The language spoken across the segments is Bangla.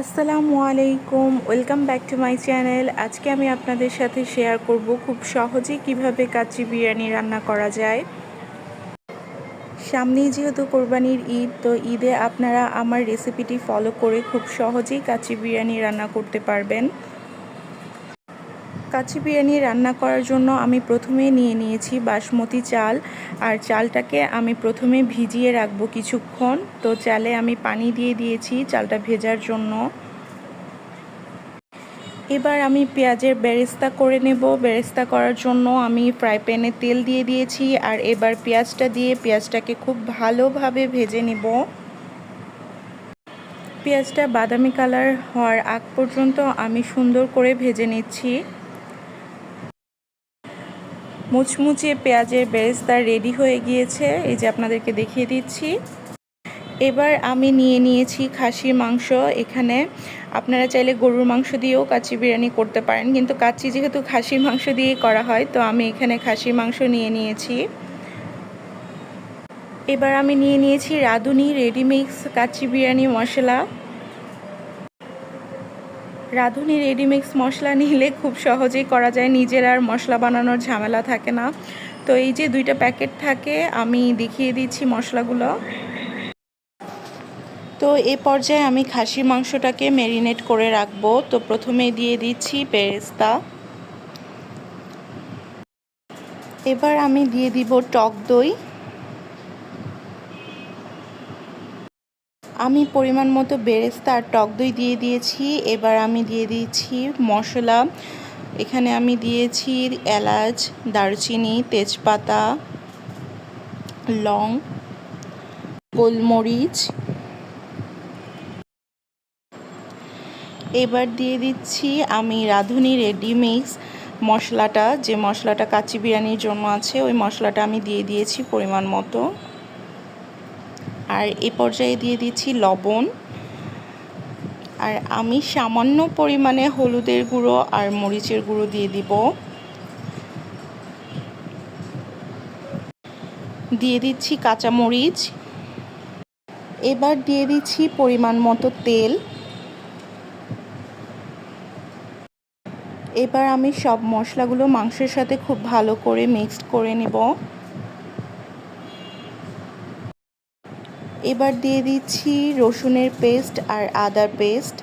আসসালামু আলাইকুম, welcome back to my channel. আজকে আমি আপনাদের সাথে শেয়ার করব খুব সহজে কীভাবে কাচ্চি বিরিয়ানি রান্না করা যায়। সামনেই যেহেতু কোরবানির ঈদ, তো ঈদে আপনারা আমার রেসিপিটি ফলো করে খুব সহজেই কাচ্চি বিরিয়ানি রান্না করতে পারবেন। কাচ্চি বিরিয়ানি রান্না করার জন্য আমি প্রথমে নিয়ে নিয়েছি বাসমতি চাল। আর চালটাকে আমি প্রথমে ভিজিয়ে রাখব কিছুক্ষণ। তো চালে আমি পানি দিয়ে দিয়েছি চালটা ভেজার জন্য। এবার আমি পেঁয়াজের বেরেস্তা করে নেব। বেরেস্তা করার জন্য আমি ফ্রাই প্যানে তেল দিয়ে দিয়েছি। আর এবার পেঁয়াজটা দিয়ে পেঁয়াজটাকে খুব ভালোভাবে ভেজে নেব। পেঁয়াজটা বাদামি কালার হওয়ার আগ পর্যন্ত আমি সুন্দর করে ভেজে নিচ্ছি। মুচমুচে পেঁয়াজের বেরেস্তা রেডি হয়ে গিয়েছে। এই যে আপনাদেরকে দেখিয়ে দিচ্ছি। এবার আমি নিয়ে নিয়েছি খাসির মাংস। এখানে আপনারা চাইলে গরুর মাংস দিয়েও কাচ্চি বিরিয়ানি করতে পারেন। কিন্তু কাচ্চি যেহেতু খাসির মাংস দিয়েই করা হয়, তো আমি এখানে খাসির মাংস নিয়ে নিয়েছি। এবার আমি নিয়ে নিয়েছি রাঁধুনি রেডিমিক্স কাচ্চি বিরিয়ানি মশলা। রাঁধুনি রেডিমিক্স মশলা নিলে খুব সহজেই করা যায়। নিজের আর মশলা বানানোর ঝামেলা থাকে না। তো এই যে দুইটা প্যাকেট থাকে, আমি দেখিয়ে দিচ্ছি মশলাগুলো। তো এ পর্যায়ে আমি খাসির মাংসটাকে ম্যারিনেট করে রাখব। তো প্রথমে দিয়ে দিচ্ছি পেরেস্তা। এবার আমি দিয়ে দিব টক দই। আমি পরিমাণ মতো বেরেস্তা আর টক দই দিয়ে দিয়েছি। এবার আমি দিয়ে দিয়েছি মশলা। এখানে আমি দিয়েছি এলাচ, দারচিনি, তেজপাতা, লং, গোলমরিচ। এবার দিয়ে দিচ্ছি আমি রাঁধুনি রেডিমিক্স মশলাটা। যে মশলাটা কাচি বিরিয়ানির জন্য আছে, ওই মশলাটা আমি দিয়ে দিয়েছি পরিমাণ মতো। আর এ পর্যায়ে দিয়ে দিচ্ছি লবণ। আর আমি সামান্য পরিমাণে হলুদের গুঁড়ো আর মরিচের গুঁড়ো দিয়ে দিব। দিয়ে দিচ্ছি কাঁচা মরিচ। এবার দিয়ে দিচ্ছি পরিমাণ মতো তেল। এবার আমি সব মশলাগুলো মাংসের সাথে খুব ভালো করে মিক্সড করে নেব। এবার দিয়ে দিচ্ছি রসুনের পেস্ট আর আদার পেস্ট।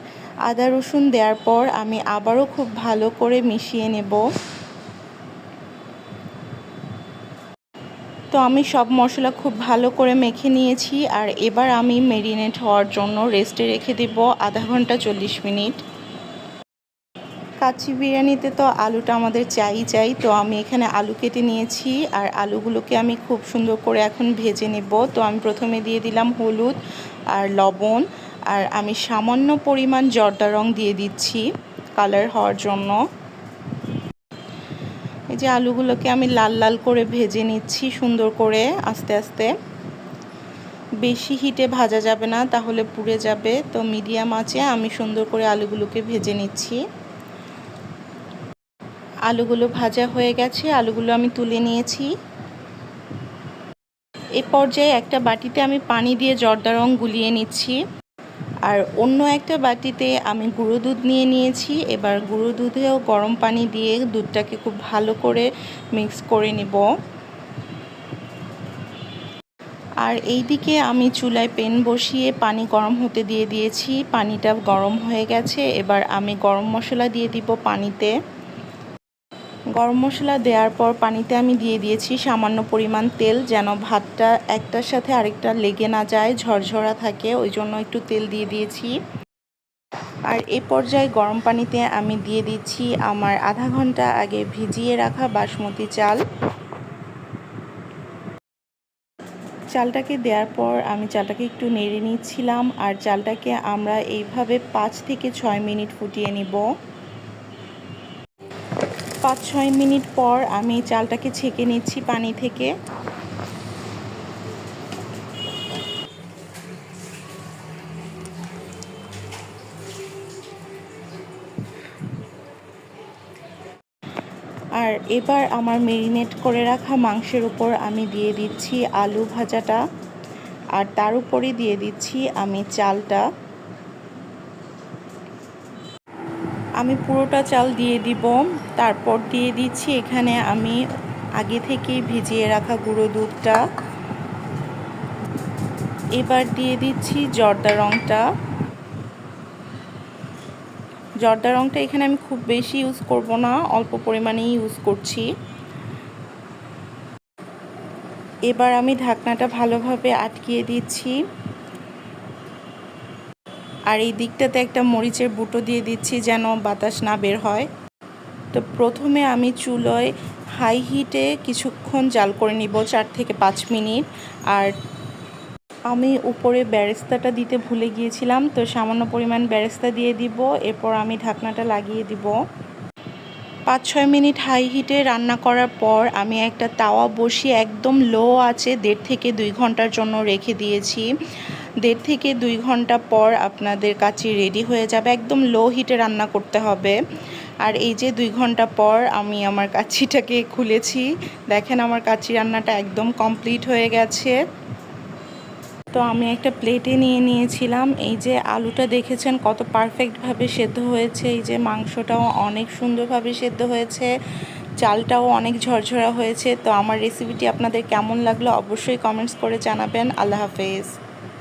আদা রসুন দেওয়ার পর আমি আবারও খুব ভালো করে মিশিয়ে নেব। তো আমি সব মশলা খুব ভালো করে মেখে নিয়েছি আর এবার আমি মেরিনেট হওয়ার জন্য রেস্টে রেখে দেব আধা ঘণ্টা চল্লিশ মিনিট। কাচ্চি বিরিয়ানিতে তো আলুটা আমাদের চাই চাই, তো আমি এখানে আলু কেটে নিয়েছি আর আলুগুলোকে আমি খুব সুন্দর করে এখন ভেজে নেব। তো আমি প্রথমে দিয়ে দিলাম হলুদ আর লবণ আর আমি সামান্য পরিমাণ জর্দা রং দিয়ে দিচ্ছি কালার হওয়ার জন্য। এই যে আলুগুলোকে আমি লাল লাল করে ভেজে নিচ্ছি সুন্দর করে আস্তে আস্তে। বেশি হিটে ভাজা যাবে না, তাহলে পুড়ে যাবে। তো মিডিয়াম আছে আমি সুন্দর করে আলুগুলোকে ভেজে নিচ্ছি। আলুগুলো ভাজা হয়ে গেছে, আলুগুলো আমি তুলে নিয়েছি। এ পর্যায়ে একটা বাটিতে আমি পানি দিয়ে জর্দা রং গুলিয়ে নিচ্ছি। আর অন্য একটা বাটিতে আমি গুঁড়ো দুধ নিয়ে নিয়েছি। এবার গুঁড়ো দুধেও গরম পানি দিয়ে দুধটাকে খুব ভালো করে মিক্স করে নেব। আর এই দিকে আমি চুলায় পেন বসিয়ে পানি গরম হতে দিয়ে দিয়েছি। পানিটা গরম হয়ে গেছে। এবার আমি গরম মশলা দিয়ে দিব পানিতে। গরম মশলা দেওয়ার পর পানিতে আমি দিয়ে দিয়েছি সামান্য পরিমাণ তেল যেন ভাতটা একটার সাথে আরেকটা লেগে না যায়, ঝরঝরা থাকে, ওই জন্য একটু তেল দিয়ে দিয়েছি। আর এ পর্যায়ে গরম পানিতে আমি দিয়ে দিচ্ছি আমার আধা ঘণ্টা আগে ভিজিয়ে রাখা বাসমতি চাল। চালটাকে দেওয়ার পর আমি চালটাকে একটু নেড়ে নিচ্ছিলাম আর চালটাকে আমরা এইভাবে পাঁচ থেকে ছয় মিনিট ফুটিয়ে নিব। পাঁচ ছয় মিনিট পর আমি চালটাকে ছেঁকে নিচ্ছি পানি থেকে। আর এবার আমার মেরিনেট করে রাখা মাংসের উপর আমি দিয়ে দিচ্ছি আলু ভাজাটা। আর তার উপরে দিয়ে দিচ্ছি আমি চালটা। আমি পুরোটা চাল দিয়ে দিব। তারপর দিয়ে দিচ্ছি এখানে আমি আগে থেকেই ভিজিয়ে রাখা গুঁড়ো দুধটা। এবার দিয়ে দিচ্ছি জর্দা রঙটা জর্দা রঙটা এখানে আমি খুব বেশি ইউজ করব না, অল্প পরিমাণেই ইউজ করছি। এবার আমি ঢাকনাটা ভালোভাবে আটকিয়ে দিচ্ছি। আর এই দিকটাতে একটা মরিচের বুটো দিয়ে দিচ্ছি যেন বাতাস না বের হয়। তো প্রথমে আমি চুলোয় হাই হিটে কিছুক্ষণ জাল করে নিব চার থেকে পাঁচ মিনিট। আর আমি উপরে ব্যারেস্তাটা দিতে ভুলে গিয়েছিলাম, তো সামান্য পরিমাণ ব্যারেস্তা দিয়ে দিব, এরপর আমি ঢাকনাটা লাগিয়ে দিব। পাঁচ ছয় মিনিট হাই হিটে রান্না করার পর আমি একটা তাওয়া বসিয়ে একদম লো আছে দেড় থেকে দুই ঘণ্টার জন্য রেখে দিয়েছি। দেড় থেকে দুই ঘণ্টা পর আপনাদের কাছে রেডি হয়ে যাবে। একদম লো হিটে রান্না করতে হবে। আর এই যে দুই ঘণ্টা পর আমি আমার কাছিটাকে খুলেছি, দেখেন আমার কাচি রান্নাটা একদম কমপ্লিট হয়ে গেছে। তো আমি একটা প্লেটে নিয়ে নিয়েছিলাম। এই যে আলুটা দেখেছেন কত পারফেক্টভাবে সেদ্ধ হয়েছে। এই যে মাংসটাও অনেক সুন্দরভাবে সেদ্ধ হয়েছে। চালটাও অনেক ঝরঝরা হয়েছে। তো আমার রেসিপিটি আপনাদের কেমন লাগল অবশ্যই কমেন্টস করে জানাবেন। আল্লাহ হাফেজ।